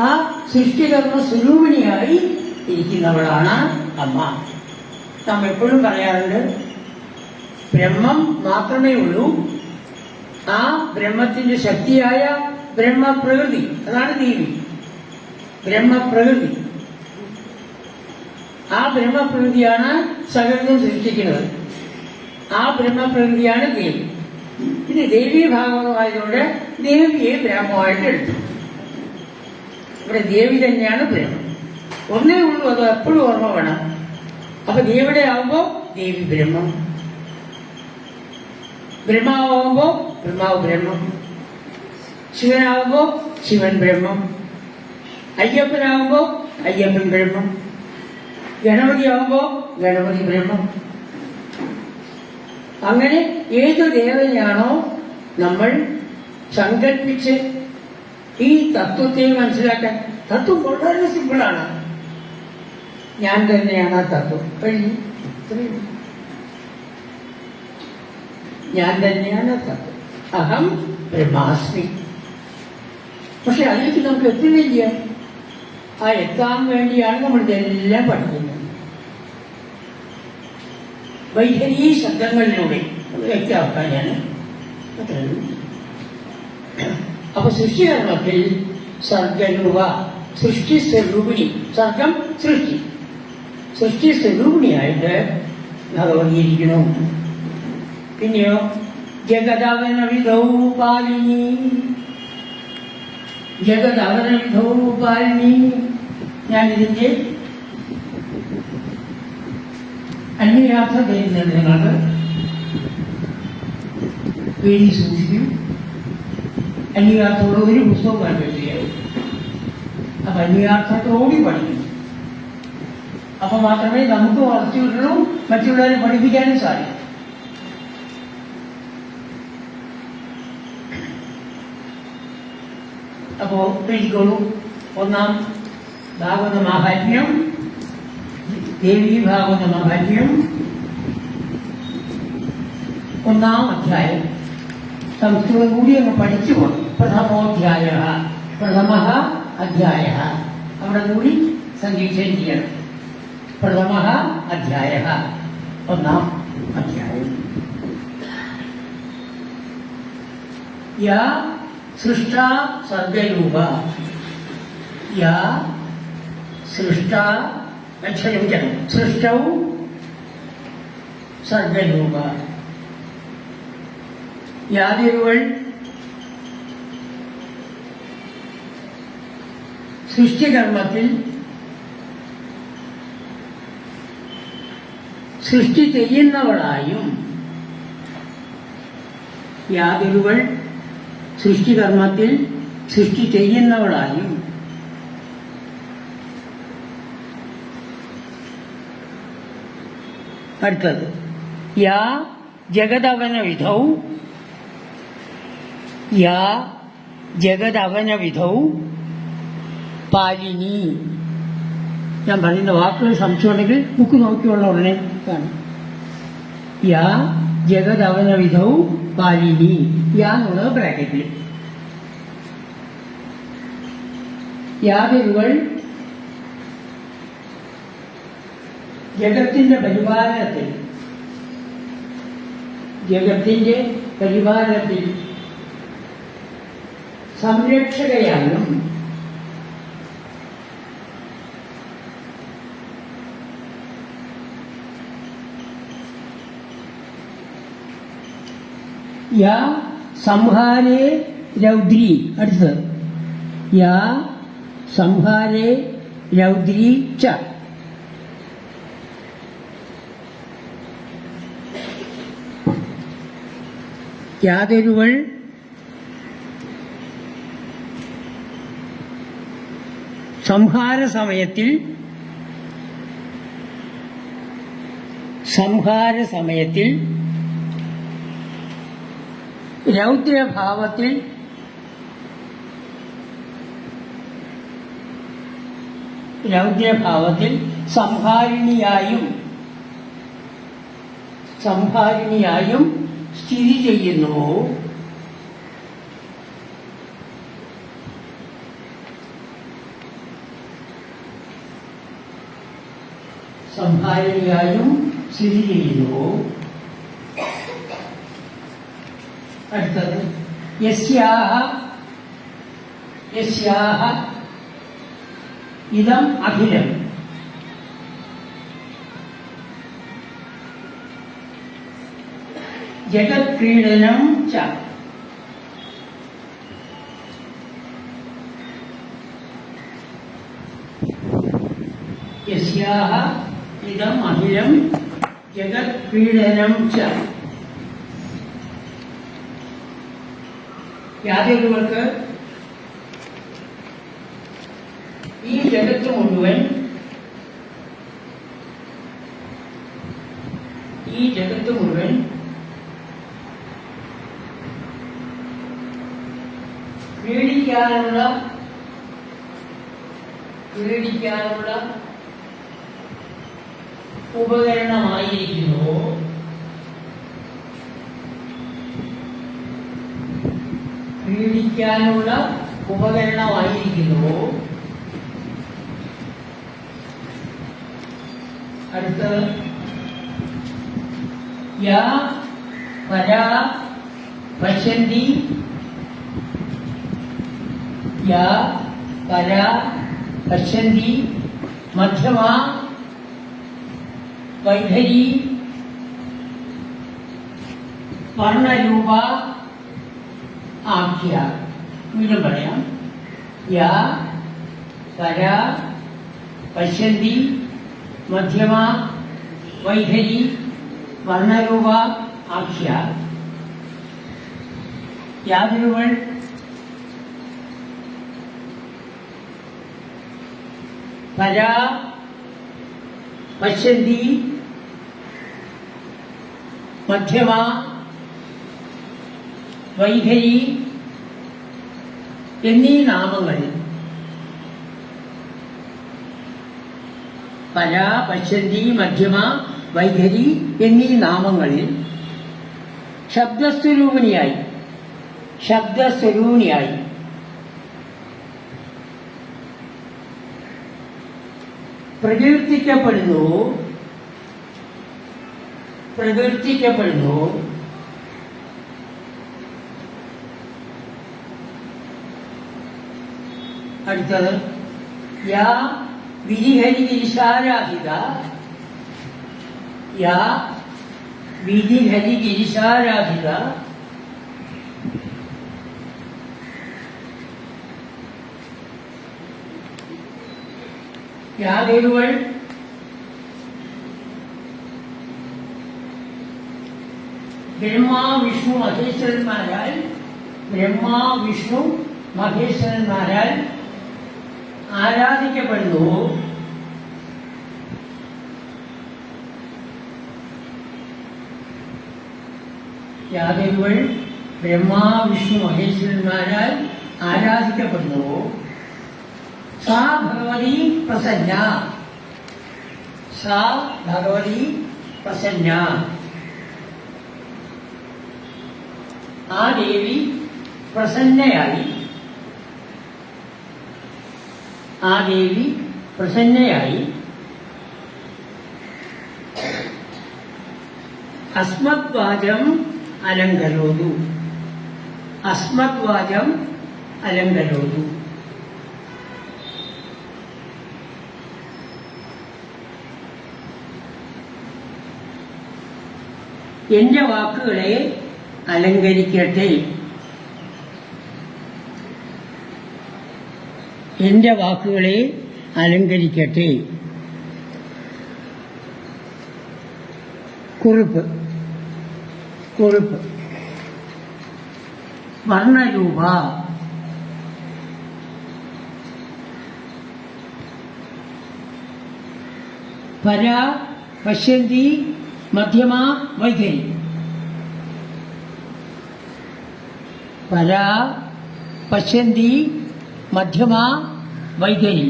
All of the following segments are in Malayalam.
ആ സൃഷ്ടികർമ്മ സ്വരൂപിണിയായി ഇരിക്കുന്നവളാണ് അമ്മ. നാം എപ്പോഴും പറയാറുണ്ട് ബ്രഹ്മം മാത്രമേ ഉള്ളൂ. ആ ബ്രഹ്മത്തിന്റെ ശക്തിയായ ബ്രഹ്മപ്രകൃതി അതാണ് ദേവി. ബ്രഹ്മപ്രകൃതി. ആ ബ്രഹ്മപ്രകൃതിയാണ് സകലതും സൃഷ്ടിക്കുന്നത്. ആ ബ്രഹ്മപ്രകൃതിയാണ് ദേവി. ഇത് ദേവീ ഭാഗമായതുകൊണ്ട് ദേവിയെ ബ്രഹ്മമായിട്ട് എടുത്തു. ഇവിടെ ദേവി തന്നെയാണ് ബ്രഹ്മം ഒന്നേ ഉള്ളൂ അത് എപ്പോഴും ഓർമ്മ വേണം. അപ്പൊ ദേവിടെ ആവുമ്പോ ദേവി ബ്രഹ്മം. ബ്രഹ്മാവുമ്പോ ബ്രഹ്മാവ് ബ്രഹ്മം. ശിവനാവുമ്പോ ശിവൻ ബ്രഹ്മം. അയ്യപ്പനാവുമ്പോ അയ്യപ്പൻ ബ്രഹ്മം. ഗണപതി ആവുമ്പോ ഗണപതി ബ്രഹ്മം. അങ്ങനെ ഏത് ദേവതയാണോ നമ്മൾ സങ്കല്പിച്ച് ഈ തത്വത്തെ മനസ്സിലാക്കാൻ തത്വം വളരെ സിമ്പിളാണ് ഞാൻ തന്നെയാണ് ആ തത്വം കഴിഞ്ഞു ഇത്രയേ ഉള്ളൂ. ഞാൻ തന്നെയാണ് ആ തത്വം അഹം ബ്രഹ്മാസ്മി പക്ഷെ അതിലേക്ക് നമുക്ക് എത്തുന്നില്ല ആ എത്താൻ വേണ്ടിയാണ് നമ്മൾ ഇതെല്ലാം പഠിക്കുന്നത് വൈഖരി ശബ്ദങ്ങളിലൂടെ അത് വ്യക്തമാക്കാൻ ഞാൻ അത്രയേ ഉള്ളൂ. അപ്പൊ സൃഷ്ടികർമ്മത്തിൽ സർഗരൂപ സൃഷ്ടി സ്വരൂപിണി. സർഗം സൃഷ്ടി. സൃഷ്ടി സ്വരൂപിണിയായിട്ട് ഭഗവതി ഇരിക്കുന്നു പിന്നെയോ ജഗദവന വിധൗ പാലിനി ജഗദവന വിധൗ പാലിനി ഞാൻ ഇതിന്റെ അന്യയാത്ര ചെയ്യുന്നുണ്ട് നിങ്ങൾക്ക് വേണ്ടി സൂക്ഷിക്കും. അന്യയാത്രയോട് ഒരു പുസ്തകം കണ്ടുപിടിക്കുകയാവും അപ്പൊ അന്യയാത്രത്തോടി പഠിക്കും അപ്പൊ മാത്രമേ നമുക്ക് വളർച്ചു കിട്ടുള്ളൂ മറ്റുള്ളവരെ പഠിപ്പിക്കാനും സാധിക്കും അപ്പോ എഴുതിക്കോളൂ ഒന്നാം ഭാഗവത മാഹാത്മ്യം ദേവി ഭാഗവത മാഹാത്മ്യം ഒന്നാം അധ്യായം സംസ്കൃതം കൂടി അങ്ങ് പഠിച്ചു പോകണം പ്രഥമോധ്യായ പ്രഥമ അധ്യായ അവിടെ കൂടി സംഗീക്ഷണം ചെയ്യണം പ്രഥമ അധ്യായ ഒന്നാം അധ്യായം യാ സൃഷ്ട സർഗരൂപ യാ സൃഷ്ട ക്ഷമിക്കണം സൃഷ്ടൗ സർഗരൂപ യാതിരുവൾ സൃഷ്ടികർമ്മത്തിൽ സൃഷ്ടി ചെയ്യുന്നവളായും യാതൊരുവൾ സൃഷ്ടികർമ്മത്തിൽ സൃഷ്ടി ചെയ്യുന്നവളായും അടുത്തത്. യാ ജഗദവന വിധൗ യാ ജഗദവന വിധൗ പാലിനി ഞാൻ പറയുന്ന വാക്കുകൾ സംശയമുണ്ടെങ്കിൽ ബുക്ക് നോക്കിയുള്ള ഉടനെ കാണും യാ ജഗദവന വിധൗ പാലിനി യാ എന്നുള്ളത് ബ്രാക്കറ്റിൽ യാതൊരുവൾ ജഗത്തിന്റെ പരിപാലനത്തിൽ ജഗത്തിന്റെ പരിപാലനത്തിൽ സംരക്ഷകയായും യാ സംഹാരേ രൗദ്രി. അടുത്തത്. യാ സംഹാരേ രൗദ്രി ച. യാതൊരുവൾ സംഹാര സമയത്തിൽ സംഹാര സമയത്തിൽ രൗദ്രഭാവത്തിൽ രൗദ്രഭാവത്തിൽ സംഹാരിണിയായും സംഹാരിണിയായും സ്ഥിതി ചെയ്യുന്നു. സംഭാരണിയായും സ്ഥിതി ചെയ്യുന്നു. അടുത്തത്. യസ്യാഹ യസ്യാഹ ഇതം അഖിലം. ജഗത്ക്രീഡനം ച. ഇതം ജഗത് ജഗത്ക്രീഡനം ച. യാതൊരുവർക്ക് ഈ ജഗത്ത് മുഴുവൻ ഈ ജഗത്ത് മുഴുവൻ ക്രീഡിക്കാനുള്ള ക്രീഡിക്കാനുള്ള ഉപകരണമായിരിക്കുന്നു. പീഡിക്കാനുള്ള ഉപകരണമായിരിക്കുന്നു. അടുത്തത്. യാ പരാ പശന്തി യാ പരാ പശന്തി മധ്യമ വൈഖരി വർണരൂപ ആഖ്യ വീണ്ടും പറയാം യാ പരാ പശ്യന്തി മധ്യമ വൈഖരി വർണരൂപ ആഖ്യ യാതൊരുവൾ പരാ പശ്യന്തി മധ്യമ വൈഖരി എന്നീ നാമങ്ങൾ പല പശ്യന്തി മധ്യമ വൈഖരി എന്നീ നാമങ്ങളിൽ ശബ്ദസ്വരൂപിണിയായി ശബ്ദസ്വരൂപിണിയായി. പ്രകീർത്തിക്കപ്പെടുന്നു പ്രകീർത്തിക്കപ്പെടുന്നു അടുത്തത് യാ വിധിഹരിഗിരിശാരാധിക യാ വിധിഹരിഗിരിശാരാധിക യാതൊരുവൾ ബ്രഹ്മാ വിഷ്ണു മഹേശ്വരന്മാരാൽ ബ്രഹ്മാ വിഷ്ണു മഹേശ്വരന്മാരാൽ ആരാധിക്കപ്പെടുന്നു? യാദവുകൾ ബ്രഹ്മാ വിഷ്ണു മഹേശ്വരന്മാരാൽ ആരാധിക്കപ്പെടുന്നു? സാ ഭഗവതി പ്രസന്ന. സാ ഭഗവതി പ്രസന്ന. ആ ദേവി പ്രസന്നയായി. ആ ദേവി പ്രസന്നയായി. അസ്മദ്വാചം അലങ്കരോതു. അസ്മദ്വാചം അലങ്കരോതു. എന്റെ വാക്കുകളെ അലങ്കരിക്കട്ടെ. എന്റെ വാക്കുകളെ അലങ്കരിക്കട്ടെ. കുറിപ്പ്. കുറിപ്പ്. വർണരൂപ. പരാ പശ്യന്തി മധ്യമ വൈഖരി പര പശ്യന്തി മധ്യമ വൈഖരി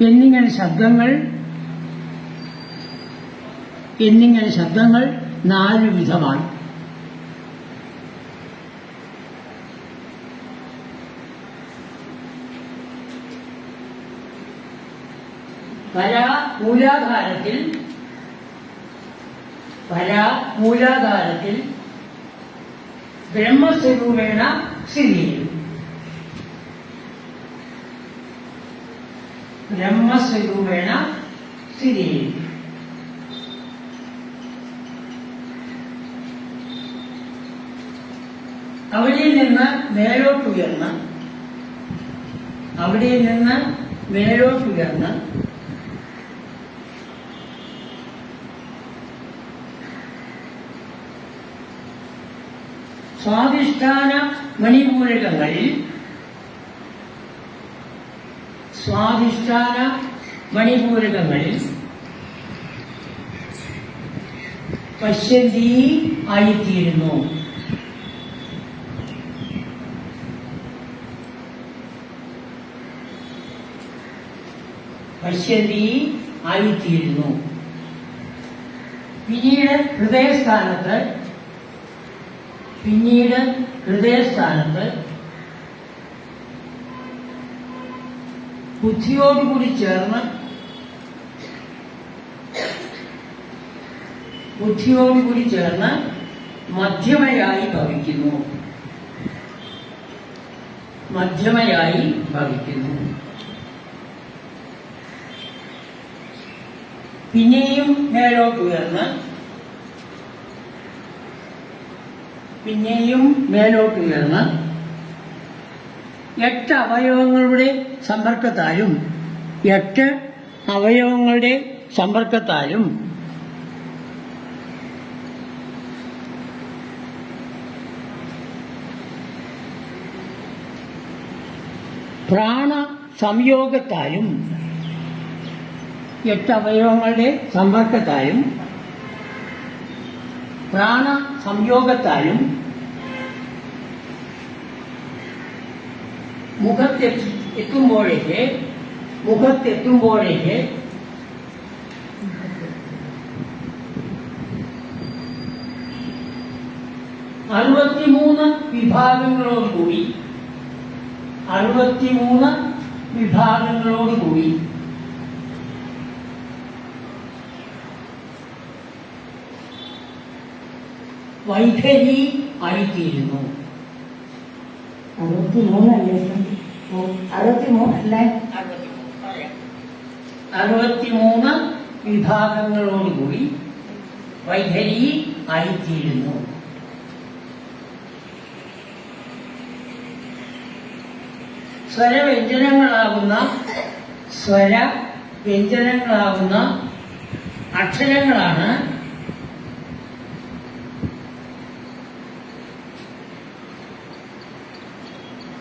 എന്നിങ്ങനെ ശബ്ദങ്ങൾ എന്നിങ്ങനെ ശബ്ദങ്ങൾ നാല് വിധമാണ് പരാ മൂലാധാരത്തിൽ പരാ മൂലാധാരത്തിൽ ബ്രഹ്മസ്വരൂപേണ സ്ഥിതി. ചെയ്യും ബ്രഹ്മസ്വരൂപേണ സ്ഥിതി. ചെയ്യും അവിടെ നിന്ന് മേലോട്ടുയർന്ന് അവിടെ നിന്ന് മേലോട്ടുയർന്ന് സ്വാധിഷ്ഠാന മണിപൂരകങ്ങളിൽ സ്വാധിഷ്ഠാന മണിപൂരകങ്ങളിൽ പശ്യന്തി ആയിത്തീരുന്നു. പശ്യന്തി ആയിത്തീരുന്നു. പിന്നീട് ഹൃദയസ്ഥാനത്ത് പിന്നീട് ഹൃദയസ്ഥാനത്ത് ബുദ്ധിയോടുകൂടി ചേർന്ന് ബുദ്ധിയോടുകൂടി ചേർന്ന് മധ്യമയായി ഭവിക്കുന്നു. മധ്യമയായി ഭവിക്കുന്നു. പിന്നെയും മേലോട്ട് ഉയർന്ന് പിന്നെയും മേലോട്ട് ഉയർന്ന് എട്ട് അവയവങ്ങളുടെ സമ്പർക്കത്താലും എട്ട് അവയവങ്ങളുടെ സമ്പർക്കത്താലും പ്രാണ സംയോഗത്താലും എട്ട് അവയവങ്ങളുടെ സമ്പർക്കത്താലും പ്രാണ സംയോഗത്താലും മുഖത്തെത്തി എത്തുമ്പോഴേക്ക് മുഖത്തെത്തുമ്പോഴേക്ക് അറുപത്തിമൂന്ന് വിഭാഗങ്ങളോടുകൂടി അറുപത്തിമൂന്ന് വിഭാഗങ്ങളോടുകൂടി വൈഖരി ആയിത്തീരുന്നു. അറുപത്തി മൂന്നല്ലേ അറുപത്തി മൂന്നല്ലേ അറുപത്തിമൂന്ന് വിഭാഗങ്ങളോടുകൂടി വൈഖരി ആയിത്തീരുന്നു. സ്വരവ്യഞ്ജനങ്ങളാകുന്ന സ്വര വ്യഞ്ജനങ്ങളാകുന്ന അക്ഷരങ്ങളാണ്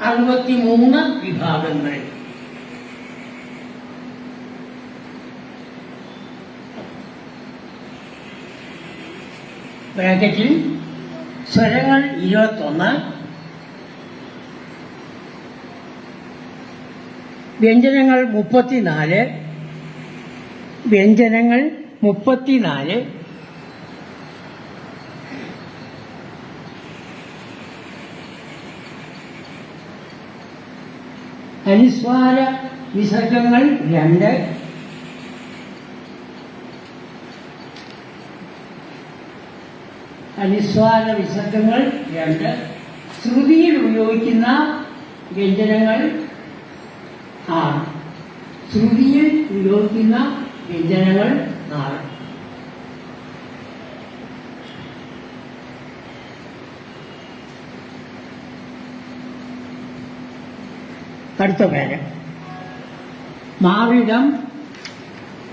അറുപത്തിമൂന്ന് വിഭാഗങ്ങൾ. ബ്രാക്കറ്റിൽ സ്വരങ്ങൾ ഇരുപത്തൊന്ന് വ്യഞ്ജനങ്ങൾ മുപ്പത്തിനാല് വ്യഞ്ജനങ്ങൾ മുപ്പത്തിനാല് അനുസ്വാര വിസർഗങ്ങൾ രണ്ട്. അനുസ്വാര വിസർഗങ്ങൾ രണ്ട്. ശ്രുതിയിൽ ഉപയോഗിക്കുന്ന വ്യഞ്ജനങ്ങൾ ആറ്. ശ്രുതിയിൽ ഉപയോഗിക്കുന്ന വ്യഞ്ജനങ്ങൾ ആറ് അടുത്ത പേര് മാറിടം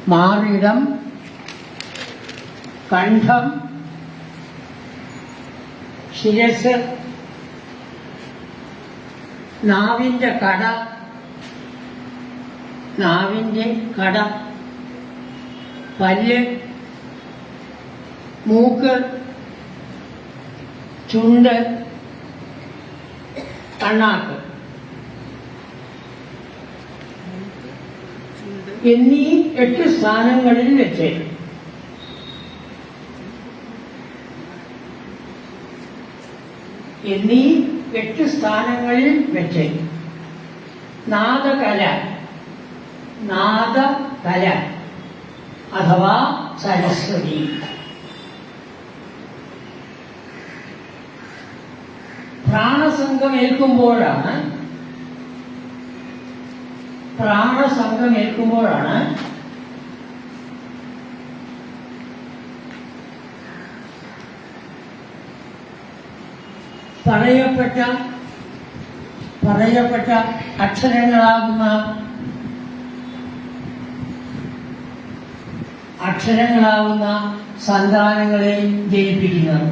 മാറിടം കണ്ഠം ശിരസ് നാവിന്റെ കട നാവിന്റെ കട പല്ല് മൂക്ക് ചുണ്ട് കണ്ണാക്ക്. എന്നീ എട്ട് സ്ഥാനങ്ങളിൽ വെച്ച്. എന്നീ എട്ട് സ്ഥാനങ്ങളിൽ വെച്ച്. നാദകല. നാദകല. അഥവാ സരസ്വതി. പ്രാണസംഘം ഏൽക്കുമ്പോഴാണ് പ്രാണസംഘം ഏൽക്കുമ്പോഴാണ് പറയപ്പെട്ട പറയപ്പെട്ട അക്ഷരങ്ങളാകുന്ന അക്ഷരങ്ങളാവുന്ന സന്താനങ്ങളെ ജനിപ്പിക്കുന്നത്.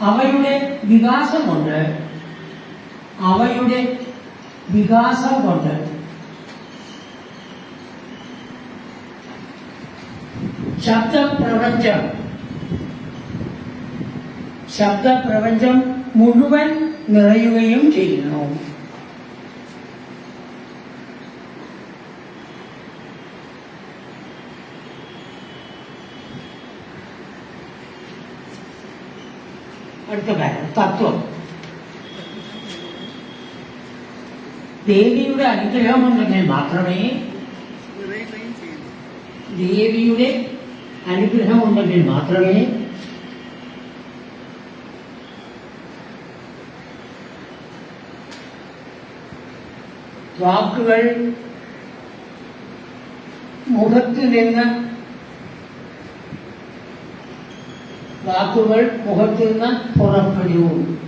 അവയുടെ വികാസം കൊണ്ട് അവയുടെ വികാസം കൊണ്ട് ശബ്ദപ്രപഞ്ചം. ശബ്ദപ്രപഞ്ചം മുഴുവൻ നിറയുകയും ചെയ്യുന്നു. അടുത്ത കാര്യം തത്വം. ദേവിയുടെ അനുഗ്രഹമുണ്ടെങ്കിൽ മാത്രമേ ദേവിയുടെ അനുഗ്രഹമുണ്ടെങ്കിൽ മാത്രമേ വാക്കുകൾ മുഖത്ത് നിന്ന് വാക്കുകൾ മുഖത്ത് നിന്ന് പുറപ്പെടൂ അമ്മ വായിക്കും